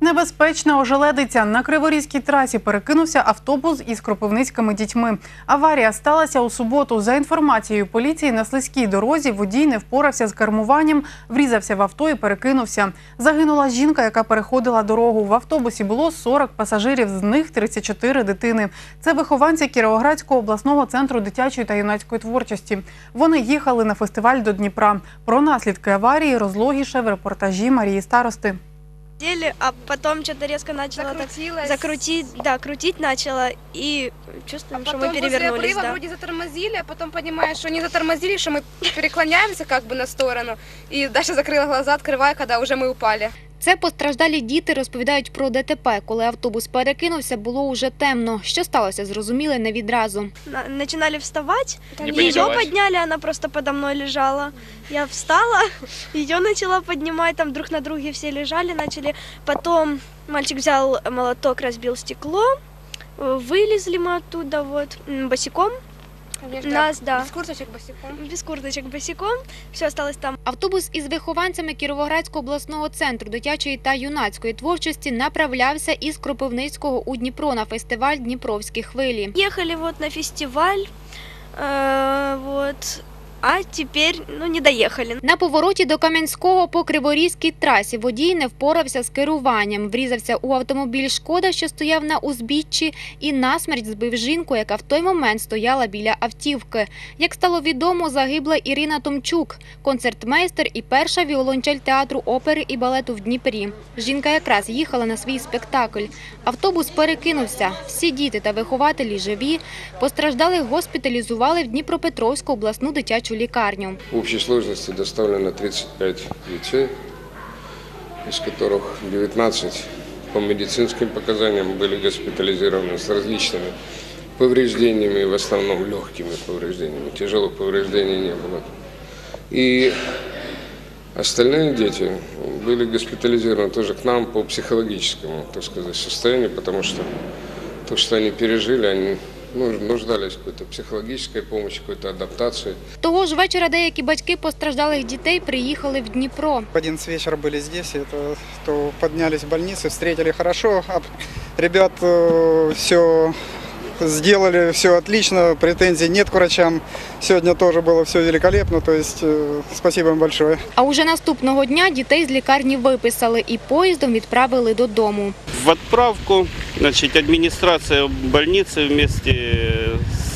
Небезпечна ожеледиця. На Криворізькій трасі перекинувся автобус із кропивницькими дітьми. Аварія сталася у суботу. За інформацією поліції, на слизькій дорозі водій не впорався з кермуванням, врізався в авто і перекинувся. Загинула жінка, яка переходила дорогу. В автобусі було 40 пасажирів, з них 34 дитини. Це вихованці Кіровоградського обласного центру дитячої та юнацької творчості. Вони їхали на фестиваль до Дніпра. Про наслідки аварії розлогіше в репортажі Марії Старости Сели, а потом что-то резко начало так Закрутилась. закрутить, да, крутить начало и чувствуем, А что потом мы возле перевернулись, обрыва да. вроде затормозили, а потом понимаешь, что не затормозили, что мы переклоняемся как бы на сторону. И Даша закрыла глаза, открывая, когда уже мы упали. Це постраждалі діти розповідають про ДТП. Коли автобус перекинувся, було уже темно. Що сталося, зрозуміли не відразу. На- Начинали вставать, Не ее паниковать. подняли, она просто подо мной лежала. Я встала, ее начала поднимать, там друг на друге все лежали, начали. Потом мальчик взял молоток, разбил стекло, э, вылезли мы оттуда вот м, босиком, Конечно, Нас, да. Без курточек босиком. без курточек босиком, все осталось там. Автобус із вихованцями Кіровоградського обласного центру дитячої та юнацької творчості направлявся із Кропивницького у Дніпро на фестиваль Дніпровські хвилі. Їхали вот на фестиваль, Е, вот, а теперь, ну, не доехали. На повороті до Кам'янського по Криворізькій трасі водій не впорався з керуванням, врізався у автомобіль Шкода, що стояв на узбіччі, і насмерть збив жінку, яка в той момент стояла біля автівки. Як стало відомо, загибла Ірина Томчук, концертмейстер і перша віолончель театру опери і балету в Дніпрі. Жінка якраз їхала на свій спектакль. Автобус перекинувся. Всі діти та вихователі живі. Постраждалих госпіталізували в Дніпропетровську обласну дитячу лікарню. В общей сложности доставлено 35 детей, из которых 19 по медицинским показаниям были госпитализированы с различными повреждениями, в основном легкими повреждениями. Тяжелых повреждений не было. И остальные дети были госпитализированы тоже к нам по психологическому, так сказать, состоянию, потому что то, что они пережили, они нуждались в какой-то психологической помощи, какой-то адаптации. Того ж вечора деякі батьки постраждалих дітей приїхали в Дніпро. В 11 вечера были здесь, это, то поднялись в больнице, встретили хорошо. А Ребят все сделали, все отлично, претензий нет к врачам. Сегодня тоже было все великолепно, то есть э, спасибо им большое. А уже наступного дня дітей з лікарні виписали і поїздом відправили додому. В отправку значит, администрация больницы вместе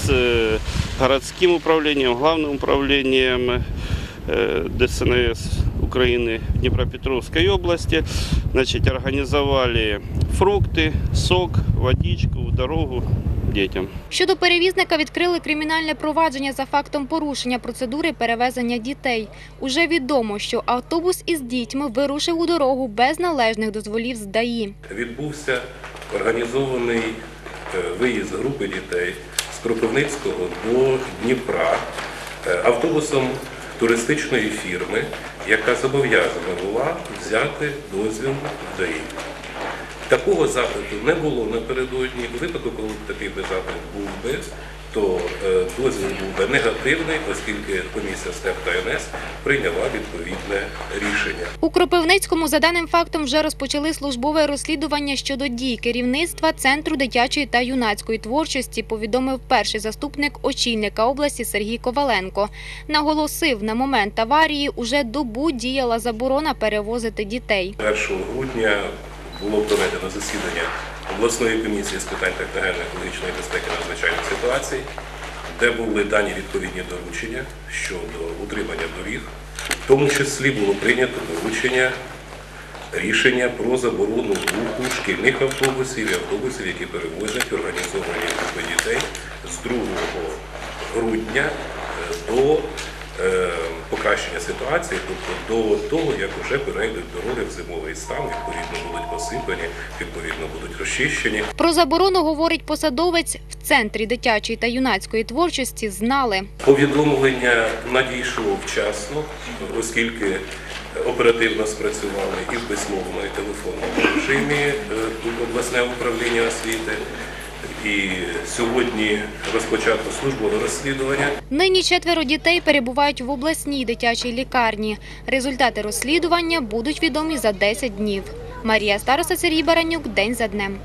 с э, городским управлением, главным управлением э, ДСНС Украины в Днепропетровской области значит, организовали фрукты, сок, водичку в дорогу детям. Щодо перевізника відкрили кримінальне провадження за фактом порушення процедури перевезення дітей. Уже відомо, що автобус із дітьми вирушив у дорогу без належних дозволів з ДАІ. відбувся організований е, виїзд групи дітей з Кропивницького до Дніпра е, автобусом туристичної фірми, яка зобов'язана була взяти дозвіл в ДАІ. Такого запиту не було напередодні. У випадку, коли б такий би запит був би, то е, дозвіл був би негативний, оскільки комісія СТЕП та НС прийняла відповідне рішення. У Кропивницькому за даним фактом вже розпочали службове розслідування щодо дій керівництва Центру дитячої та юнацької творчості, повідомив перший заступник очільника області Сергій Коваленко. Наголосив, на момент аварії уже добу діяла заборона перевозити дітей. 1 грудня було проведено засідання обласної комісії з питань техногенно-екологічної безпеки надзвичайних ситуацій, де були дані відповідні доручення щодо утримання доріг. В тому числі було прийнято доручення рішення про заборону руху шкільних автобусів і автобусів, які перевозять організовані групи дітей з 2 грудня е, до покращення ситуації, тобто до того, як вже перейдуть дороги в зимовий стан, відповідно будуть посипані, відповідно будуть розчищені. Про заборону говорить посадовець в центрі дитячої та юнацької творчості. Знали. Повідомлення надійшло вчасно, оскільки оперативно спрацювали і в письмовому, і телефонному режимі е, обласне управління освіти. І сьогодні розпочато службове розслідування. Нині четверо дітей перебувають в обласній дитячій лікарні. Результати розслідування будуть відомі за 10 днів. Марія Староса, Сергій Баранюк. День за днем.